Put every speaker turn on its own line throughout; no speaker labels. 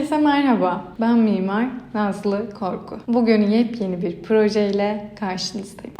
Herkese merhaba. Ben mimar Nazlı Korku. Bugün yepyeni bir projeyle karşınızdayım.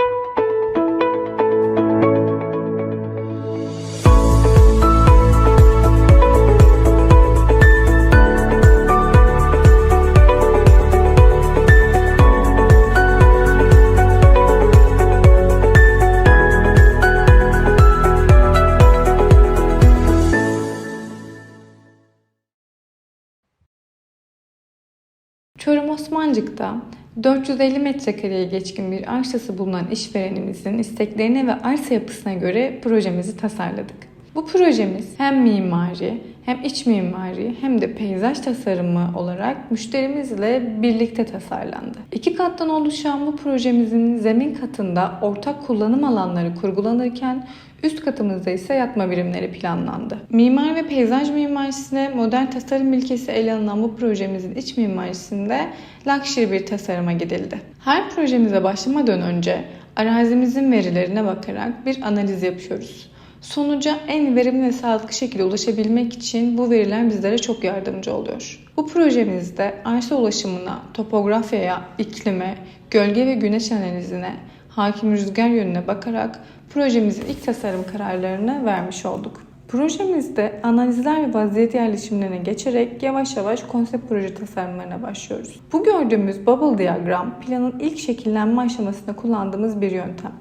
Osmancık'ta 450 metrekareye geçkin bir arsası bulunan işverenimizin isteklerine ve arsa yapısına göre projemizi tasarladık. Bu projemiz hem mimari hem iç mimari hem de peyzaj tasarımı olarak müşterimizle birlikte tasarlandı. İki kattan oluşan bu projemizin zemin katında ortak kullanım alanları kurgulanırken Üst katımızda ise yatma birimleri planlandı. Mimar ve peyzaj mimarisine modern tasarım ilkesi ele alınan bu projemizin iç mimarisinde luxury bir tasarıma gidildi. Her projemize başlamadan önce arazimizin verilerine bakarak bir analiz yapıyoruz. Sonuca en verimli ve sağlıklı şekilde ulaşabilmek için bu veriler bizlere çok yardımcı oluyor. Bu projemizde arsa ulaşımına, topografyaya, iklime, gölge ve güneş analizine, hakim rüzgar yönüne bakarak projemizin ilk tasarım kararlarını vermiş olduk. Projemizde analizler ve vaziyet yerleşimlerine geçerek yavaş yavaş konsept proje tasarımlarına başlıyoruz. Bu gördüğümüz bubble diyagram planın ilk şekillenme aşamasında kullandığımız bir yöntem.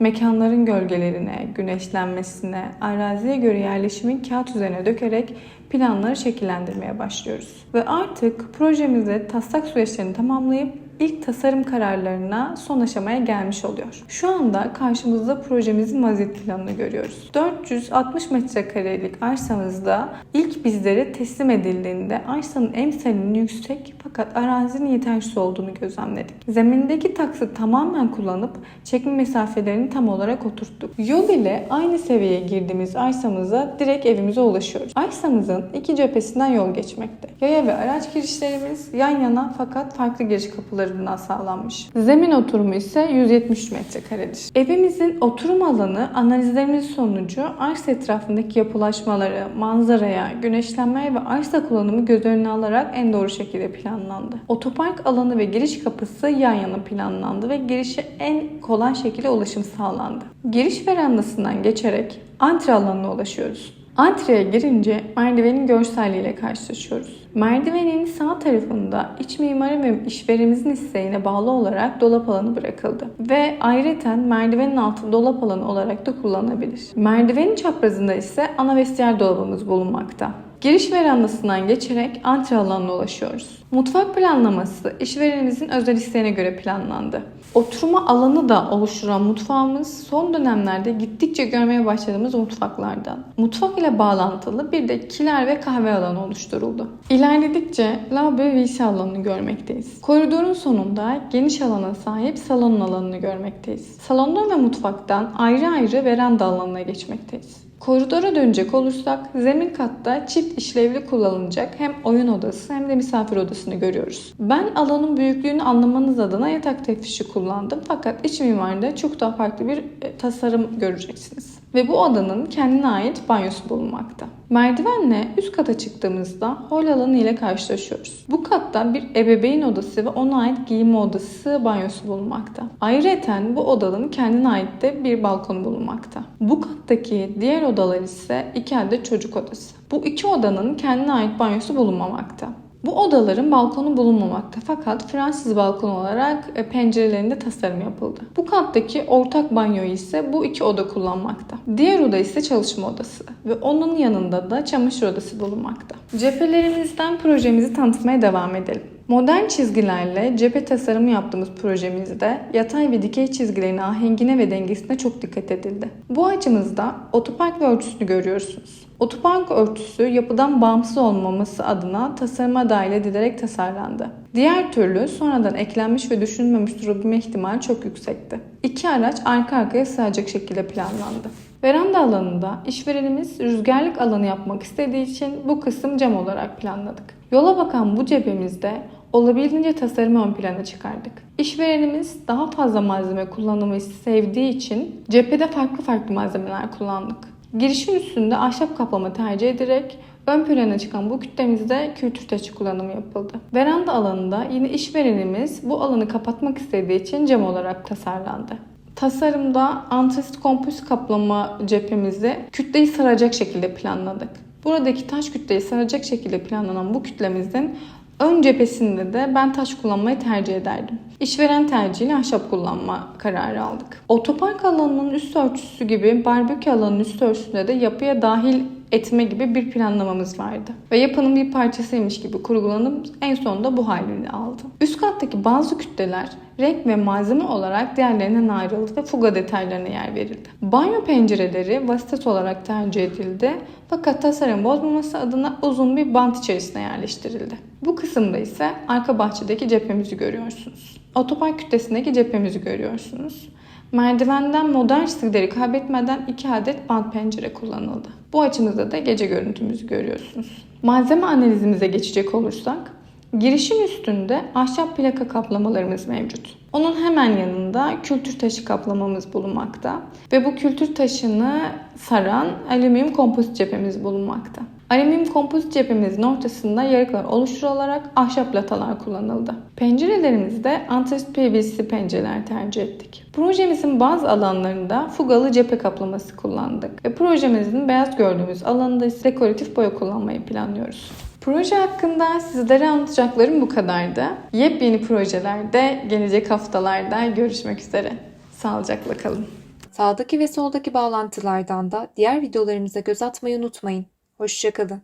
Mekanların gölgelerine, güneşlenmesine, araziye göre yerleşimin kağıt üzerine dökerek planları şekillendirmeye başlıyoruz. Ve artık projemizde taslak süreçlerini tamamlayıp ilk tasarım kararlarına son aşamaya gelmiş oluyor. Şu anda karşımızda projemizin vaziyet planını görüyoruz. 460 metrekarelik arsamızda ilk bizlere teslim edildiğinde arsanın emsalinin yüksek fakat arazinin yetersiz olduğunu gözlemledik. Zemindeki taksı tamamen kullanıp çekme mesafelerini tam olarak oturttuk. Yol ile aynı seviyeye girdiğimiz arsamıza direkt evimize ulaşıyoruz. Arsamızın iki cephesinden yol geçmekte. Yaya ve araç girişlerimiz yan yana fakat farklı giriş kapıları tarafından sağlanmış. Zemin oturumu ise 173 metrekaredir. Evimizin oturum alanı analizlerimiz sonucu arsa etrafındaki yapılaşmaları, manzaraya, güneşlenmeye ve arsa kullanımı göz önüne alarak en doğru şekilde planlandı. Otopark alanı ve giriş kapısı yan yana planlandı ve girişe en kolay şekilde ulaşım sağlandı. Giriş verandasından geçerek antre alanına ulaşıyoruz. Antreye girince merdivenin görselliğiyle karşılaşıyoruz. Merdivenin sağ tarafında iç mimari ve işverenimizin isteğine bağlı olarak dolap alanı bırakıldı. Ve ayrıca merdivenin altı dolap alanı olarak da kullanılabilir. Merdivenin çaprazında ise ana vestiyer dolabımız bulunmakta. Giriş verandasından geçerek antre alanına ulaşıyoruz. Mutfak planlaması işverenimizin özel isteğine göre planlandı. Oturma alanı da oluşturan mutfağımız son dönemlerde gittikçe görmeye başladığımız mutfaklardan. Mutfak ile bağlantılı bir de kiler ve kahve alanı oluşturuldu. İlerledikçe lavabo ve WC alanını görmekteyiz. Koridorun sonunda geniş alana sahip salon alanını görmekteyiz. Salondan ve mutfaktan ayrı ayrı veranda alanına geçmekteyiz. Koridora dönecek olursak zemin katta çift işlevli kullanılacak hem oyun odası hem de misafir odasını görüyoruz. Ben alanın büyüklüğünü anlamanız adına yatak tefrişi kullandım fakat iç mimaride çok daha farklı bir e, tasarım göreceksiniz. Ve bu odanın kendine ait banyosu bulunmakta. Merdivenle üst kata çıktığımızda hol alanı ile karşılaşıyoruz. Bu katta bir ebeveyn odası ve ona ait giyinme odası banyosu bulunmakta. Ayrıca bu odanın kendine ait de bir balkon bulunmakta. Bu kattaki diğer odalar ise iki adet çocuk odası. Bu iki odanın kendine ait banyosu bulunmamakta. Bu odaların balkonu bulunmamakta fakat Fransız balkon olarak e, pencerelerinde tasarım yapıldı. Bu kattaki ortak banyo ise bu iki oda kullanmakta. Diğer oda ise çalışma odası ve onun yanında da çamaşır odası bulunmakta. Cephelerimizden projemizi tanıtmaya devam edelim. Modern çizgilerle cephe tasarımı yaptığımız projemizde yatay ve dikey çizgilerin ahengine ve dengesine çok dikkat edildi. Bu açımızda otopark ve örtüsünü görüyorsunuz. Otopark örtüsü yapıdan bağımsız olmaması adına tasarıma dahil edilerek tasarlandı. Diğer türlü sonradan eklenmiş ve düşünülmemiş durabilme ihtimali çok yüksekti. İki araç arka arkaya sığacak şekilde planlandı. Veranda alanında işverenimiz rüzgarlık alanı yapmak istediği için bu kısım cam olarak planladık. Yola bakan bu cephemizde olabildiğince tasarımı ön plana çıkardık. İşverenimiz daha fazla malzeme kullanmayı sevdiği için cephede farklı farklı malzemeler kullandık. Girişin üstünde ahşap kaplama tercih ederek Ön plana çıkan bu kütlemizde kültür taşı kullanımı yapıldı. Veranda alanında yine işverenimiz bu alanı kapatmak istediği için cam olarak tasarlandı. Tasarımda antrasit kompozit kaplama cephemizi kütleyi saracak şekilde planladık. Buradaki taş kütleyi saracak şekilde planlanan bu kütlemizin ön cephesinde de ben taş kullanmayı tercih ederdim. İşveren tercihiyle ahşap kullanma kararı aldık. Otopark alanının üst ölçüsü gibi barbekü alanının üst ölçüsünde de yapıya dahil etme gibi bir planlamamız vardı. Ve yapının bir parçasıymış gibi kurgulanıp en sonunda bu halini aldı. Üst kattaki bazı kütleler renk ve malzeme olarak diğerlerinden ayrıldı ve fuga detaylarına yer verildi. Banyo pencereleri vasıtat olarak tercih edildi fakat tasarım bozmaması adına uzun bir bant içerisine yerleştirildi. Bu kısımda ise arka bahçedeki cephemizi görüyorsunuz. Otopark kütlesindeki cephemizi görüyorsunuz. Merdivenden modern stilleri kaybetmeden iki adet bant pencere kullanıldı. Bu açımızda da gece görüntümüzü görüyorsunuz. Malzeme analizimize geçecek olursak, girişin üstünde ahşap plaka kaplamalarımız mevcut. Onun hemen yanında kültür taşı kaplamamız bulunmakta ve bu kültür taşını saran alüminyum kompozit cephemiz bulunmakta. Alüminyum kompozit cephemizin ortasında yarıklar oluşturularak ahşap latalar kullanıldı. Pencerelerimizde antrasit PVC pencereler tercih ettik. Projemizin bazı alanlarında fugalı cephe kaplaması kullandık ve projemizin beyaz gördüğümüz alanında ise dekoratif boya kullanmayı planlıyoruz. Proje hakkında sizlere anlatacaklarım bu kadardı. Yepyeni projelerde gelecek haftalarda görüşmek üzere. Sağlıcakla kalın.
Sağdaki ve soldaki bağlantılardan da diğer videolarımıza göz atmayı unutmayın. Hoşçakalın.